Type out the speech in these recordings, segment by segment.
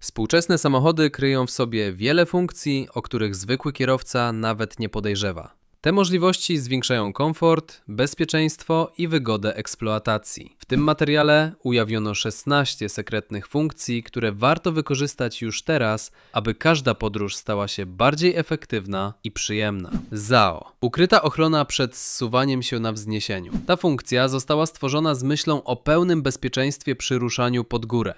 Współczesne samochody kryją w sobie wiele funkcji, o których zwykły kierowca nawet nie podejrzewa. Te możliwości zwiększają komfort, bezpieczeństwo i wygodę eksploatacji. W tym materiale ujawniono 16 sekretnych funkcji, które warto wykorzystać już teraz, aby każda podróż stała się bardziej efektywna i przyjemna. ZAO ukryta ochrona przed zsuwaniem się na wzniesieniu. Ta funkcja została stworzona z myślą o pełnym bezpieczeństwie przy ruszaniu pod górę.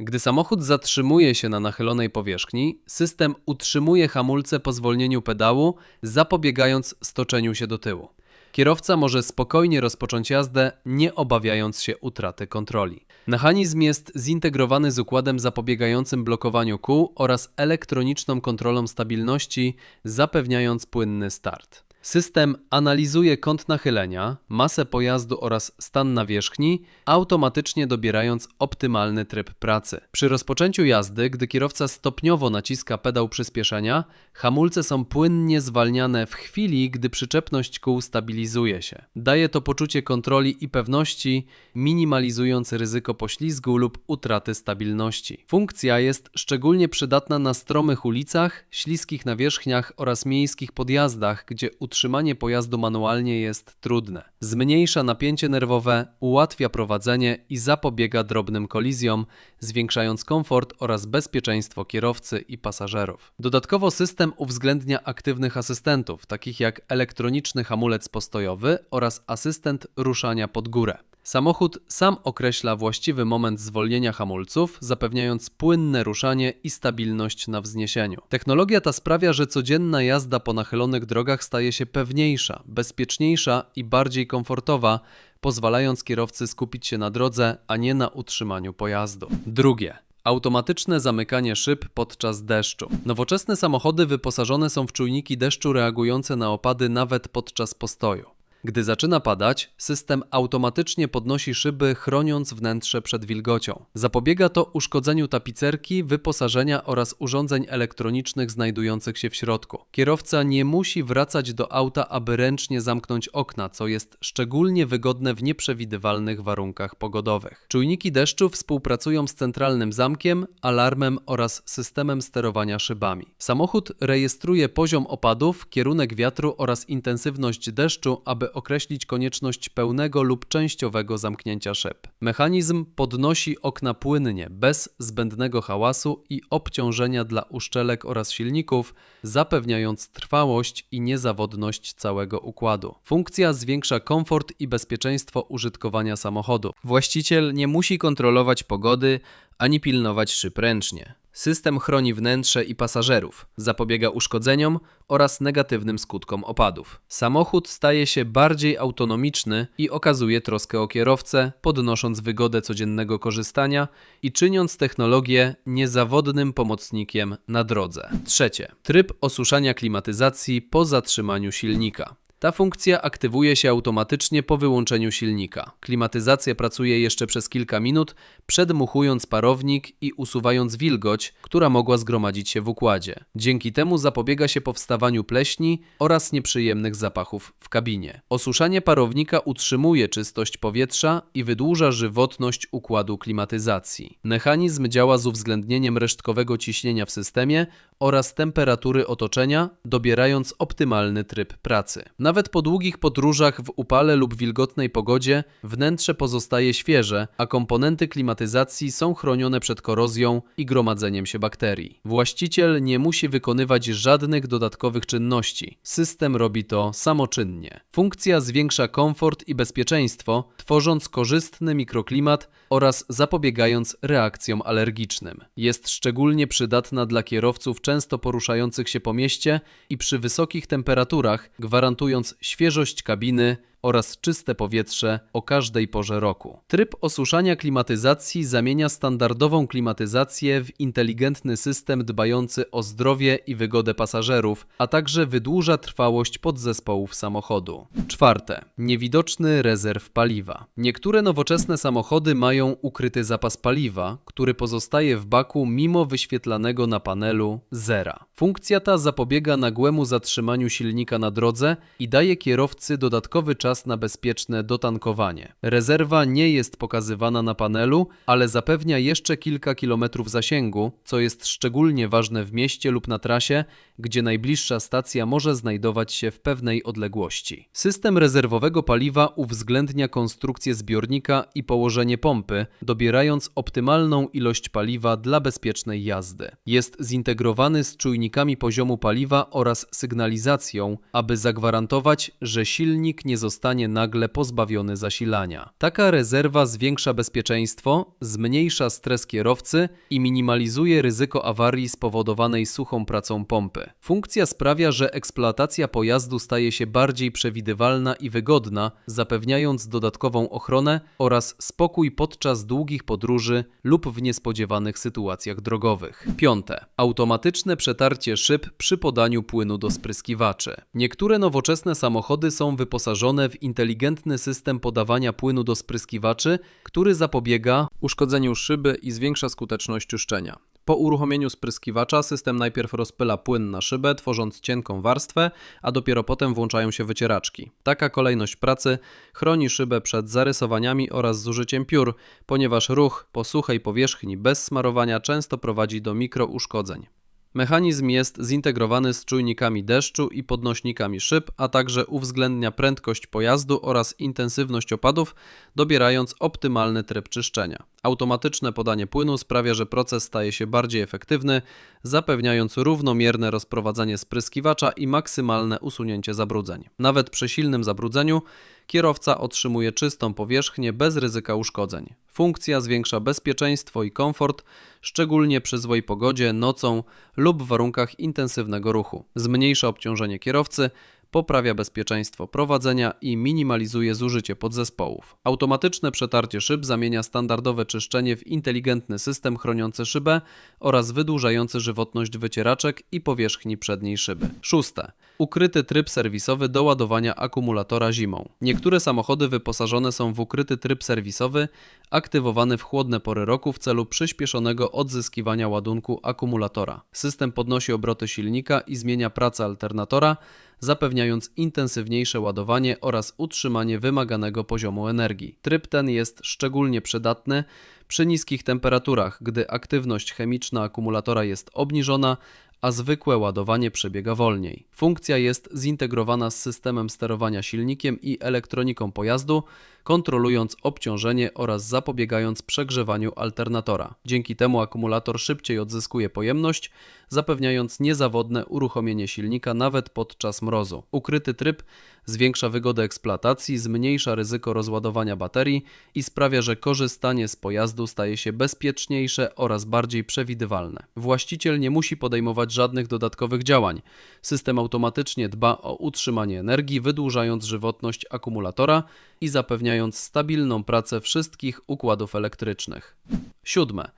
Gdy samochód zatrzymuje się na nachylonej powierzchni, system utrzymuje hamulce po zwolnieniu pedału, zapobiegając stoczeniu się do tyłu. Kierowca może spokojnie rozpocząć jazdę, nie obawiając się utraty kontroli. Mechanizm jest zintegrowany z układem zapobiegającym blokowaniu kół oraz elektroniczną kontrolą stabilności, zapewniając płynny start. System analizuje kąt nachylenia, masę pojazdu oraz stan nawierzchni, automatycznie dobierając optymalny tryb pracy. Przy rozpoczęciu jazdy, gdy kierowca stopniowo naciska pedał przyspieszenia, hamulce są płynnie zwalniane w chwili, gdy przyczepność kół stabilizuje się. Daje to poczucie kontroli i pewności, minimalizując ryzyko poślizgu lub utraty stabilności. Funkcja jest szczególnie przydatna na stromych ulicach, śliskich nawierzchniach oraz miejskich podjazdach, gdzie utrzymanie pojazdu manualnie jest trudne. Zmniejsza napięcie nerwowe, ułatwia prowadzenie i zapobiega drobnym kolizjom, zwiększając komfort oraz bezpieczeństwo kierowcy i pasażerów. Dodatkowo system uwzględnia aktywnych asystentów, takich jak elektroniczny hamulec postojowy oraz asystent ruszania pod górę. Samochód sam określa właściwy moment zwolnienia hamulców, zapewniając płynne ruszanie i stabilność na wzniesieniu. Technologia ta sprawia, że codzienna jazda po nachylonych drogach staje się pewniejsza, bezpieczniejsza i bardziej komfortowa, pozwalając kierowcy skupić się na drodze, a nie na utrzymaniu pojazdu. Drugie. Automatyczne zamykanie szyb podczas deszczu. Nowoczesne samochody wyposażone są w czujniki deszczu reagujące na opady nawet podczas postoju. Gdy zaczyna padać, system automatycznie podnosi szyby, chroniąc wnętrze przed wilgocią. Zapobiega to uszkodzeniu tapicerki, wyposażenia oraz urządzeń elektronicznych znajdujących się w środku. Kierowca nie musi wracać do auta, aby ręcznie zamknąć okna, co jest szczególnie wygodne w nieprzewidywalnych warunkach pogodowych. Czujniki deszczu współpracują z centralnym zamkiem, alarmem oraz systemem sterowania szybami. Samochód rejestruje poziom opadów, kierunek wiatru oraz intensywność deszczu, aby określić konieczność pełnego lub częściowego zamknięcia szyb. Mechanizm podnosi okna płynnie, bez zbędnego hałasu i obciążenia dla uszczelek oraz silników, zapewniając trwałość i niezawodność całego układu. Funkcja zwiększa komfort i bezpieczeństwo użytkowania samochodu. Właściciel nie musi kontrolować pogody ani pilnować szyb ręcznie. System chroni wnętrze i pasażerów, zapobiega uszkodzeniom oraz negatywnym skutkom opadów. Samochód staje się bardziej autonomiczny i okazuje troskę o kierowcę, podnosząc wygodę codziennego korzystania i czyniąc technologię niezawodnym pomocnikiem na drodze. Trzecie. Tryb osuszania klimatyzacji po zatrzymaniu silnika. Ta funkcja aktywuje się automatycznie po wyłączeniu silnika. Klimatyzacja pracuje jeszcze przez kilka minut, przedmuchując parownik i usuwając wilgoć, która mogła zgromadzić się w układzie. Dzięki temu zapobiega się powstawaniu pleśni oraz nieprzyjemnych zapachów w kabinie. Osuszanie parownika utrzymuje czystość powietrza i wydłuża żywotność układu klimatyzacji. Mechanizm działa z uwzględnieniem resztkowego ciśnienia w systemie oraz temperatury otoczenia, dobierając optymalny tryb pracy. Nawet po długich podróżach w upale lub wilgotnej pogodzie wnętrze pozostaje świeże, a komponenty klimatyzacji są chronione przed korozją i gromadzeniem się bakterii. Właściciel nie musi wykonywać żadnych dodatkowych czynności. System robi to samoczynnie. Funkcja zwiększa komfort i bezpieczeństwo, tworząc korzystny mikroklimat oraz zapobiegając reakcjom alergicznym. Jest szczególnie przydatna dla kierowców często poruszających się po mieście i przy wysokich temperaturach, gwarantując świeżość kabiny oraz czyste powietrze o każdej porze roku. Tryb osuszania klimatyzacji zamienia standardową klimatyzację w inteligentny system dbający o zdrowie i wygodę pasażerów, a także wydłuża trwałość podzespołów samochodu. Czwarte. Niewidoczny rezerw paliwa. Niektóre nowoczesne samochody mają ukryty zapas paliwa, który pozostaje w baku mimo wyświetlanego na panelu zera. Funkcja ta zapobiega nagłemu zatrzymaniu silnika na drodze i daje kierowcy dodatkowy czas czas na bezpieczne dotankowanie. Rezerwa nie jest pokazywana na panelu, ale zapewnia jeszcze kilka kilometrów zasięgu, co jest szczególnie ważne w mieście lub na trasie, gdzie najbliższa stacja może znajdować się w pewnej odległości. System rezerwowego paliwa uwzględnia konstrukcję zbiornika i położenie pompy, dobierając optymalną ilość paliwa dla bezpiecznej jazdy. Jest zintegrowany z czujnikami poziomu paliwa oraz sygnalizacją, aby zagwarantować, że silnik nie zostanie nagle pozbawiony zasilania. Taka rezerwa zwiększa bezpieczeństwo, zmniejsza stres kierowcy i minimalizuje ryzyko awarii spowodowanej suchą pracą pompy. Funkcja sprawia, że eksploatacja pojazdu staje się bardziej przewidywalna i wygodna, zapewniając dodatkową ochronę oraz spokój podczas długich podróży lub w niespodziewanych sytuacjach drogowych. Piąte. Automatyczne przetarcie szyb przy podaniu płynu do spryskiwaczy. Niektóre nowoczesne samochody są wyposażone w inteligentny system podawania płynu do spryskiwaczy, który zapobiega uszkodzeniu szyby i zwiększa skuteczność czyszczenia. Po uruchomieniu spryskiwacza system najpierw rozpyla płyn na szybę, tworząc cienką warstwę, a dopiero potem włączają się wycieraczki. Taka kolejność pracy chroni szybę przed zarysowaniami oraz zużyciem piór, ponieważ ruch po suchej powierzchni bez smarowania często prowadzi do mikrouszkodzeń. Mechanizm jest zintegrowany z czujnikami deszczu i podnośnikami szyb, a także uwzględnia prędkość pojazdu oraz intensywność opadów, dobierając optymalny tryb czyszczenia. Automatyczne podanie płynu sprawia, że proces staje się bardziej efektywny, zapewniając równomierne rozprowadzanie spryskiwacza i maksymalne usunięcie zabrudzeń. Nawet przy silnym zabrudzeniu kierowca otrzymuje czystą powierzchnię bez ryzyka uszkodzeń. Funkcja zwiększa bezpieczeństwo i komfort, szczególnie przy złej pogodzie, nocą lub w warunkach intensywnego ruchu. Zmniejsza obciążenie kierowcy, poprawia bezpieczeństwo prowadzenia i minimalizuje zużycie podzespołów. Automatyczne przetarcie szyb zamienia standardowe czyszczenie w inteligentny system chroniący szybę oraz wydłużający żywotność wycieraczek i powierzchni przedniej szyby. Szóste. Ukryty tryb serwisowy do ładowania akumulatora zimą. Niektóre samochody wyposażone są w ukryty tryb serwisowy, aktywowany w chłodne pory roku w celu przyspieszonego odzyskiwania ładunku akumulatora. System podnosi obroty silnika i zmienia pracę alternatora, zapewniając intensywniejsze ładowanie oraz utrzymanie wymaganego poziomu energii. Tryb ten jest szczególnie przydatny przy niskich temperaturach, gdy aktywność chemiczna akumulatora jest obniżona, a zwykłe ładowanie przebiega wolniej. Funkcja jest zintegrowana z systemem sterowania silnikiem i elektroniką pojazdu, kontrolując obciążenie oraz zapobiegając przegrzewaniu alternatora. Dzięki temu akumulator szybciej odzyskuje pojemność, zapewniając niezawodne uruchomienie silnika nawet podczas mrozu. Ukryty tryb zwiększa wygodę eksploatacji, zmniejsza ryzyko rozładowania baterii i sprawia, że korzystanie z pojazdu staje się bezpieczniejsze oraz bardziej przewidywalne. Właściciel nie musi podejmować żadnych dodatkowych działań. System automatycznie dba o utrzymanie energii, wydłużając żywotność akumulatora i zapewniając stabilną pracę wszystkich układów elektrycznych. Siódme.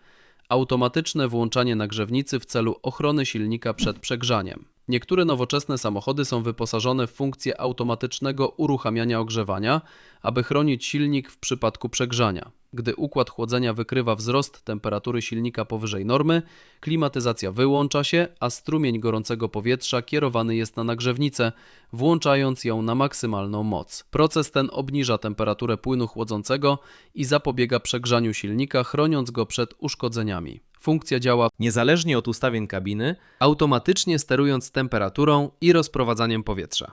Automatyczne włączanie nagrzewnicy w celu ochrony silnika przed przegrzaniem. Niektóre nowoczesne samochody są wyposażone w funkcję automatycznego uruchamiania ogrzewania, aby chronić silnik w przypadku przegrzania. Gdy układ chłodzenia wykrywa wzrost temperatury silnika powyżej normy, klimatyzacja wyłącza się, a strumień gorącego powietrza kierowany jest na nagrzewnicę, włączając ją na maksymalną moc. Proces ten obniża temperaturę płynu chłodzącego i zapobiega przegrzaniu silnika, chroniąc go przed uszkodzeniami. Funkcja działa niezależnie od ustawień kabiny, automatycznie sterując temperaturą i rozprowadzaniem powietrza.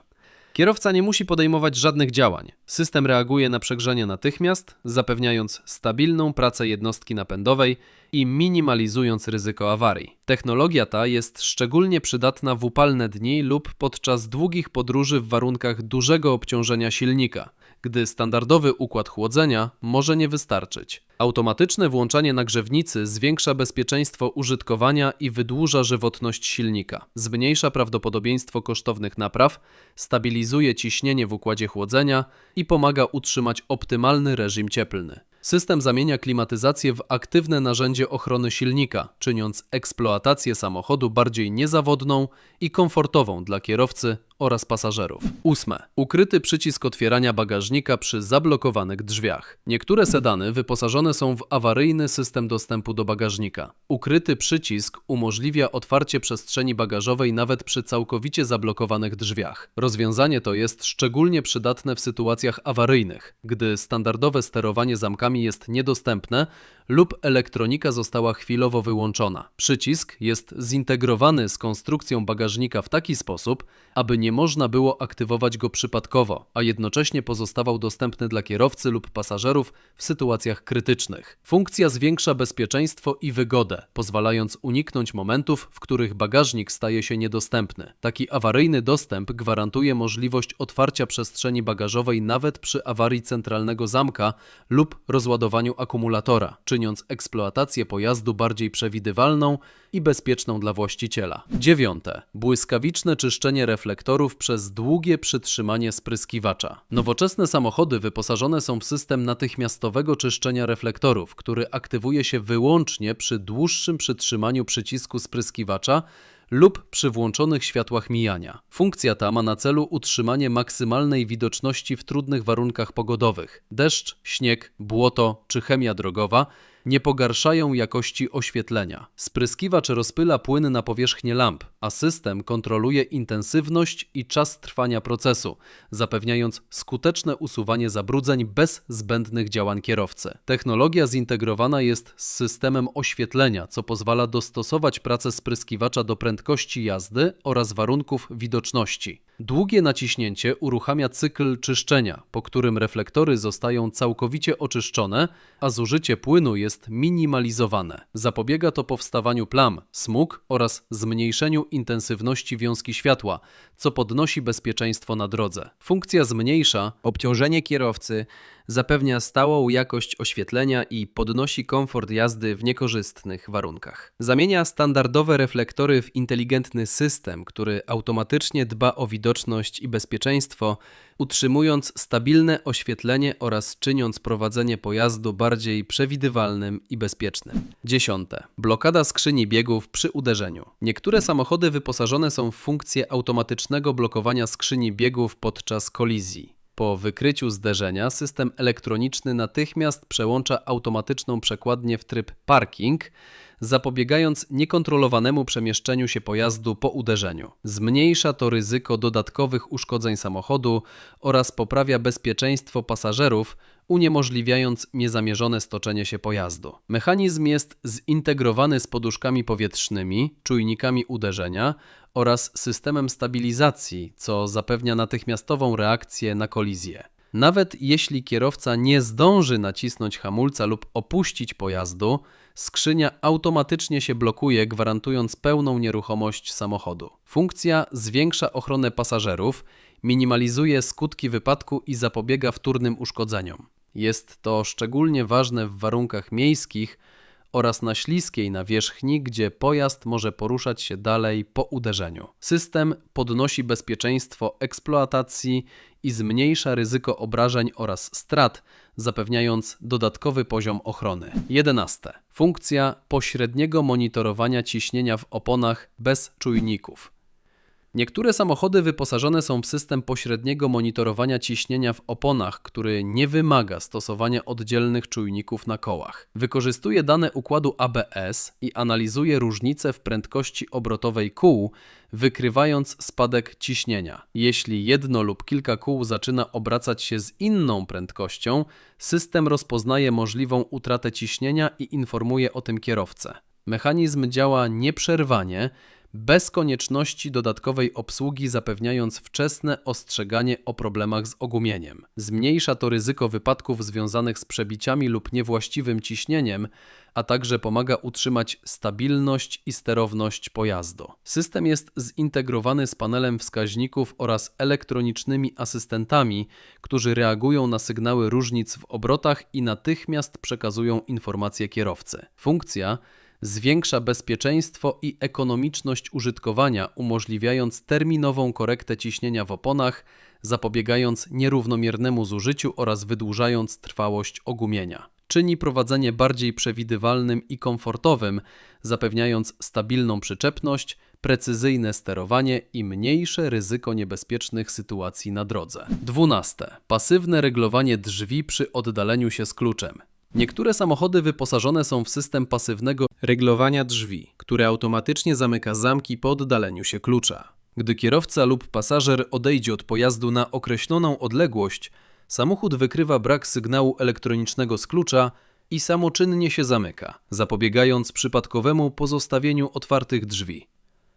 Kierowca nie musi podejmować żadnych działań. System reaguje na przegrzanie natychmiast, zapewniając stabilną pracę jednostki napędowej i minimalizując ryzyko awarii. Technologia ta jest szczególnie przydatna w upalne dni lub podczas długich podróży w warunkach dużego obciążenia silnika gdy standardowy układ chłodzenia może nie wystarczyć. Automatyczne włączanie nagrzewnicy zwiększa bezpieczeństwo użytkowania i wydłuża żywotność silnika, zmniejsza prawdopodobieństwo kosztownych napraw, stabilizuje ciśnienie w układzie chłodzenia i pomaga utrzymać optymalny reżim cieplny. System zamienia klimatyzację w aktywne narzędzie ochrony silnika, czyniąc eksploatację samochodu bardziej niezawodną i komfortową dla kierowcy oraz pasażerów. Ósme. Ukryty przycisk otwierania bagażnika przy zablokowanych drzwiach. Niektóre sedany wyposażone są w awaryjny system dostępu do bagażnika. Ukryty przycisk umożliwia otwarcie przestrzeni bagażowej nawet przy całkowicie zablokowanych drzwiach. Rozwiązanie to jest szczególnie przydatne w sytuacjach awaryjnych, gdy standardowe sterowanie zamkami jest niedostępne lub elektronika została chwilowo wyłączona. Przycisk jest zintegrowany z konstrukcją bagażnika w taki sposób, aby nie można było aktywować go przypadkowo, a jednocześnie pozostawał dostępny dla kierowcy lub pasażerów w sytuacjach krytycznych. Funkcja zwiększa bezpieczeństwo i wygodę, pozwalając uniknąć momentów, w których bagażnik staje się niedostępny. Taki awaryjny dostęp gwarantuje możliwość otwarcia przestrzeni bagażowej nawet przy awarii centralnego zamka lub rozładowaniu akumulatora, czyniąc eksploatację pojazdu bardziej przewidywalną i bezpieczną dla właściciela. Dziewiąte. Błyskawiczne czyszczenie reflektorów przez długie przytrzymanie spryskiwacza. Nowoczesne samochody wyposażone są w system natychmiastowego czyszczenia reflektorów, który aktywuje się wyłącznie przy dłuższym przytrzymaniu przycisku spryskiwacza lub przy włączonych światłach mijania. Funkcja ta ma na celu utrzymanie maksymalnej widoczności w trudnych warunkach pogodowych. Deszcz, śnieg, błoto czy chemia drogowa nie pogarszają jakości oświetlenia. Spryskiwacz rozpyla płyn na powierzchnię lamp, a system kontroluje intensywność i czas trwania procesu, zapewniając skuteczne usuwanie zabrudzeń bez zbędnych działań kierowcy. Technologia zintegrowana jest z systemem oświetlenia, co pozwala dostosować pracę spryskiwacza do prędkości jazdy oraz warunków widoczności. Długie naciśnięcie uruchamia cykl czyszczenia, po którym reflektory zostają całkowicie oczyszczone, a zużycie płynu jest minimalizowane. Zapobiega to powstawaniu plam, smug oraz zmniejszeniu intensywności wiązki światła, co podnosi bezpieczeństwo na drodze. Funkcja zmniejsza Obciążenie kierowcy zapewnia stałą jakość oświetlenia i podnosi komfort jazdy w niekorzystnych warunkach. Zamienia standardowe reflektory w inteligentny system, który automatycznie dba o widoczność i bezpieczeństwo, utrzymując stabilne oświetlenie oraz czyniąc prowadzenie pojazdu bardziej przewidywalnym i bezpiecznym. Dziesiąte. Blokada skrzyni biegów przy uderzeniu. Niektóre samochody wyposażone są w funkcję automatycznego blokowania skrzyni biegów podczas kolizji. Po wykryciu zderzenia system elektroniczny natychmiast przełącza automatyczną przekładnię w tryb parking, zapobiegając niekontrolowanemu przemieszczeniu się pojazdu po uderzeniu. Zmniejsza to ryzyko dodatkowych uszkodzeń samochodu oraz poprawia bezpieczeństwo pasażerów, uniemożliwiając niezamierzone stoczenie się pojazdu. Mechanizm jest zintegrowany z poduszkami powietrznymi, czujnikami uderzenia oraz systemem stabilizacji, co zapewnia natychmiastową reakcję na kolizję. Nawet jeśli kierowca nie zdąży nacisnąć hamulca lub opuścić pojazdu, skrzynia automatycznie się blokuje, gwarantując pełną nieruchomość samochodu. Funkcja zwiększa ochronę pasażerów, minimalizuje skutki wypadku i zapobiega wtórnym uszkodzeniom. Jest to szczególnie ważne w warunkach miejskich oraz na śliskiej nawierzchni, gdzie pojazd może poruszać się dalej po uderzeniu. System podnosi bezpieczeństwo eksploatacji i zmniejsza ryzyko obrażeń oraz strat, zapewniając dodatkowy poziom ochrony. 11. Funkcja pośredniego monitorowania ciśnienia w oponach bez czujników. Niektóre samochody wyposażone są w system pośredniego monitorowania ciśnienia w oponach, który nie wymaga stosowania oddzielnych czujników na kołach. Wykorzystuje dane układu ABS i analizuje różnice w prędkości obrotowej kół, wykrywając spadek ciśnienia. Jeśli jedno lub kilka kół zaczyna obracać się z inną prędkością, system rozpoznaje możliwą utratę ciśnienia i informuje o tym kierowcę. Mechanizm działa nieprzerwanie, bez konieczności dodatkowej obsługi, zapewniając wczesne ostrzeganie o problemach z ogumieniem. Zmniejsza to ryzyko wypadków związanych z przebiciami lub niewłaściwym ciśnieniem, a także pomaga utrzymać stabilność i sterowność pojazdu. System jest zintegrowany z panelem wskaźników oraz elektronicznymi asystentami, którzy reagują na sygnały różnic w obrotach i natychmiast przekazują informacje kierowcy. Funkcja zwiększa bezpieczeństwo i ekonomiczność użytkowania, umożliwiając terminową korektę ciśnienia w oponach, zapobiegając nierównomiernemu zużyciu oraz wydłużając trwałość ogumienia. czyni prowadzenie bardziej przewidywalnym i komfortowym, zapewniając stabilną przyczepność, precyzyjne sterowanie i mniejsze ryzyko niebezpiecznych sytuacji na drodze. 12. Pasywne reglowanie drzwi przy oddaleniu się z kluczem. Niektóre samochody wyposażone są w system pasywnego reglowania drzwi, które automatycznie zamyka zamki po oddaleniu się klucza. Gdy kierowca lub pasażer odejdzie od pojazdu na określoną odległość, samochód wykrywa brak sygnału elektronicznego z klucza i samoczynnie się zamyka, zapobiegając przypadkowemu pozostawieniu otwartych drzwi.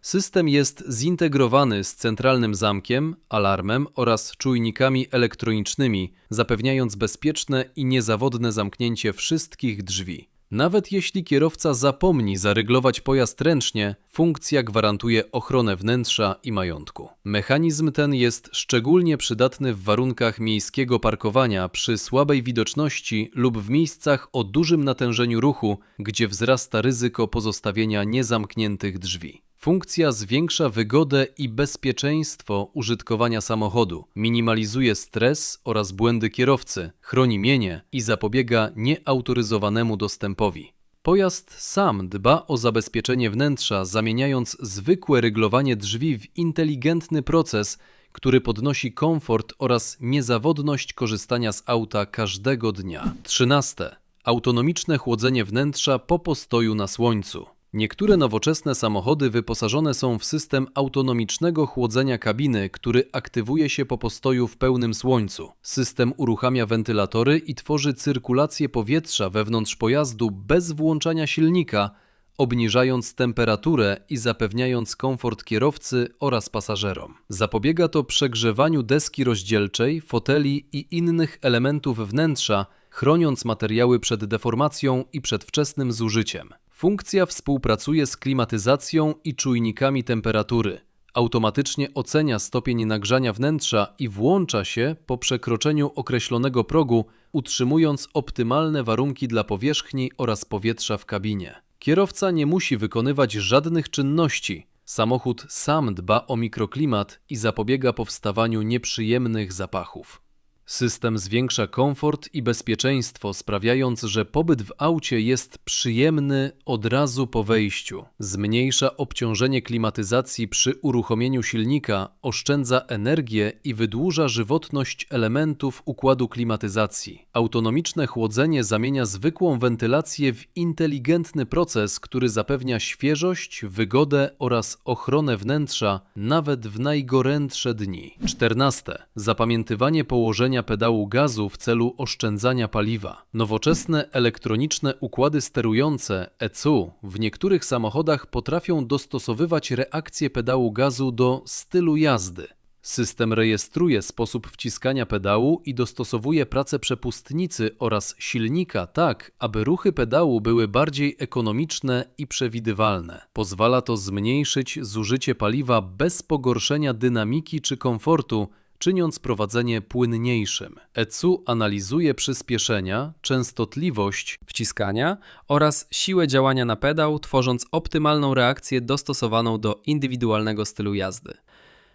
System jest zintegrowany z centralnym zamkiem, alarmem oraz czujnikami elektronicznymi, zapewniając bezpieczne i niezawodne zamknięcie wszystkich drzwi. Nawet jeśli kierowca zapomni zaryglować pojazd ręcznie, funkcja gwarantuje ochronę wnętrza i majątku. Mechanizm ten jest szczególnie przydatny w warunkach miejskiego parkowania przy słabej widoczności lub w miejscach o dużym natężeniu ruchu, gdzie wzrasta ryzyko pozostawienia niezamkniętych drzwi. Funkcja zwiększa wygodę i bezpieczeństwo użytkowania samochodu, minimalizuje stres oraz błędy kierowcy, chroni mienie i zapobiega nieautoryzowanemu dostępowi. Pojazd sam dba o zabezpieczenie wnętrza, zamieniając zwykłe ryglowanie drzwi w inteligentny proces, który podnosi komfort oraz niezawodność korzystania z auta każdego dnia. 13. Autonomiczne chłodzenie wnętrza po postoju na słońcu. Niektóre nowoczesne samochody wyposażone są w system autonomicznego chłodzenia kabiny, który aktywuje się po postoju w pełnym słońcu. System uruchamia wentylatory i tworzy cyrkulację powietrza wewnątrz pojazdu bez włączania silnika, obniżając temperaturę i zapewniając komfort kierowcy oraz pasażerom. Zapobiega to przegrzewaniu deski rozdzielczej, foteli i innych elementów wnętrza, chroniąc materiały przed deformacją i przedwczesnym zużyciem. Funkcja współpracuje z klimatyzacją i czujnikami temperatury. Automatycznie ocenia stopień nagrzania wnętrza i włącza się po przekroczeniu określonego progu, utrzymując optymalne warunki dla powierzchni oraz powietrza w kabinie. Kierowca nie musi wykonywać żadnych czynności. Samochód sam dba o mikroklimat i zapobiega powstawaniu nieprzyjemnych zapachów. System zwiększa komfort i bezpieczeństwo, sprawiając, że pobyt w aucie jest przyjemny od razu po wejściu. Zmniejsza obciążenie klimatyzacji przy uruchomieniu silnika, oszczędza energię i wydłuża żywotność elementów układu klimatyzacji. Autonomiczne chłodzenie zamienia zwykłą wentylację w inteligentny proces, który zapewnia świeżość, wygodę oraz ochronę wnętrza nawet w najgorętsze dni. 14. Zapamiętywanie położenia pedału gazu w celu oszczędzania paliwa. Nowoczesne elektroniczne układy sterujące ECU w niektórych samochodach potrafią dostosowywać reakcję pedału gazu do stylu jazdy. System rejestruje sposób wciskania pedału i dostosowuje pracę przepustnicy oraz silnika tak, aby ruchy pedału były bardziej ekonomiczne i przewidywalne. Pozwala to zmniejszyć zużycie paliwa bez pogorszenia dynamiki czy komfortu, czyniąc prowadzenie płynniejszym. ECU analizuje przyspieszenia, częstotliwość wciskania oraz siłę działania na pedał, tworząc optymalną reakcję dostosowaną do indywidualnego stylu jazdy.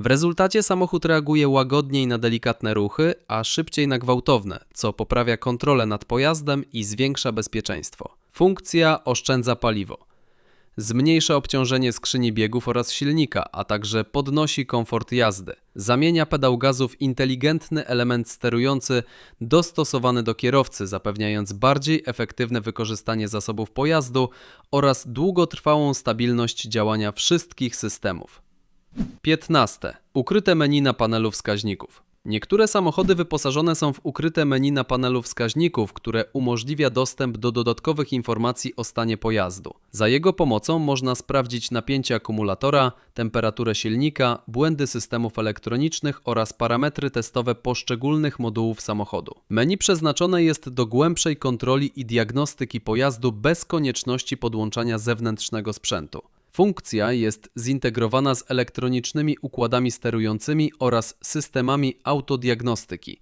W rezultacie samochód reaguje łagodniej na delikatne ruchy, a szybciej na gwałtowne, co poprawia kontrolę nad pojazdem i zwiększa bezpieczeństwo. Funkcja oszczędza paliwo. Zmniejsza obciążenie skrzyni biegów oraz silnika, a także podnosi komfort jazdy. Zamienia pedał gazu w inteligentny element sterujący dostosowany do kierowcy, zapewniając bardziej efektywne wykorzystanie zasobów pojazdu oraz długotrwałą stabilność działania wszystkich systemów. 15. Ukryte menu na panelu wskaźników. Niektóre samochody wyposażone są w ukryte menu na panelu wskaźników, które umożliwia dostęp do dodatkowych informacji o stanie pojazdu. Za jego pomocą można sprawdzić napięcie akumulatora, temperaturę silnika, błędy systemów elektronicznych oraz parametry testowe poszczególnych modułów samochodu. Menu przeznaczone jest do głębszej kontroli i diagnostyki pojazdu bez konieczności podłączania zewnętrznego sprzętu. Funkcja jest zintegrowana z elektronicznymi układami sterującymi oraz systemami autodiagnostyki.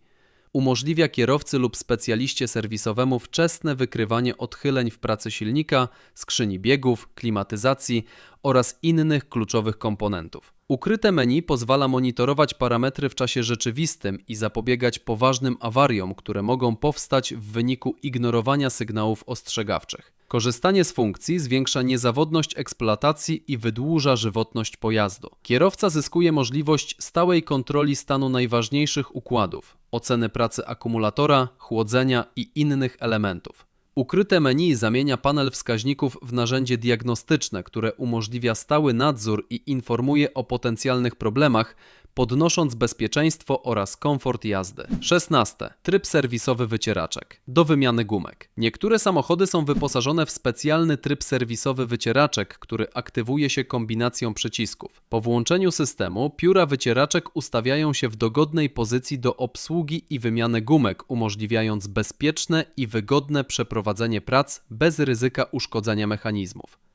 Umożliwia kierowcy lub specjaliście serwisowemu wczesne wykrywanie odchyleń w pracy silnika, skrzyni biegów, klimatyzacji oraz innych kluczowych komponentów. Ukryte menu pozwala monitorować parametry w czasie rzeczywistym i zapobiegać poważnym awariom, które mogą powstać w wyniku ignorowania sygnałów ostrzegawczych. Korzystanie z funkcji zwiększa niezawodność eksploatacji i wydłuża żywotność pojazdu. Kierowca zyskuje możliwość stałej kontroli stanu najważniejszych układów, oceny pracy akumulatora, chłodzenia i innych elementów. Ukryte menu zamienia panel wskaźników w narzędzie diagnostyczne, które umożliwia stały nadzór i informuje o potencjalnych problemach, podnosząc bezpieczeństwo oraz komfort jazdy. 16. Tryb serwisowy wycieraczek. Do wymiany gumek. Niektóre samochody są wyposażone w specjalny tryb serwisowy wycieraczek, który aktywuje się kombinacją przycisków. Po włączeniu systemu pióra wycieraczek ustawiają się w dogodnej pozycji do obsługi i wymiany gumek, umożliwiając bezpieczne i wygodne przeprowadzenie prac bez ryzyka uszkodzenia mechanizmów.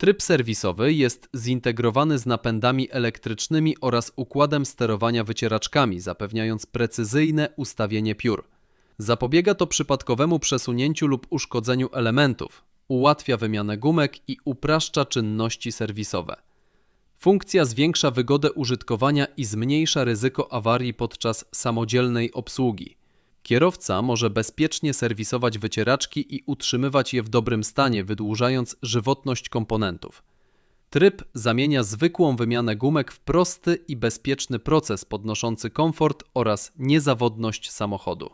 Tryb serwisowy jest zintegrowany z napędami elektrycznymi oraz układem sterowania wycieraczkami, zapewniając precyzyjne ustawienie piór. Zapobiega to przypadkowemu przesunięciu lub uszkodzeniu elementów, ułatwia wymianę gumek i upraszcza czynności serwisowe. Funkcja zwiększa wygodę użytkowania i zmniejsza ryzyko awarii podczas samodzielnej obsługi. Kierowca może bezpiecznie serwisować wycieraczki i utrzymywać je w dobrym stanie, wydłużając żywotność komponentów. Tryb zamienia zwykłą wymianę gumek w prosty i bezpieczny proces podnoszący komfort oraz niezawodność samochodu.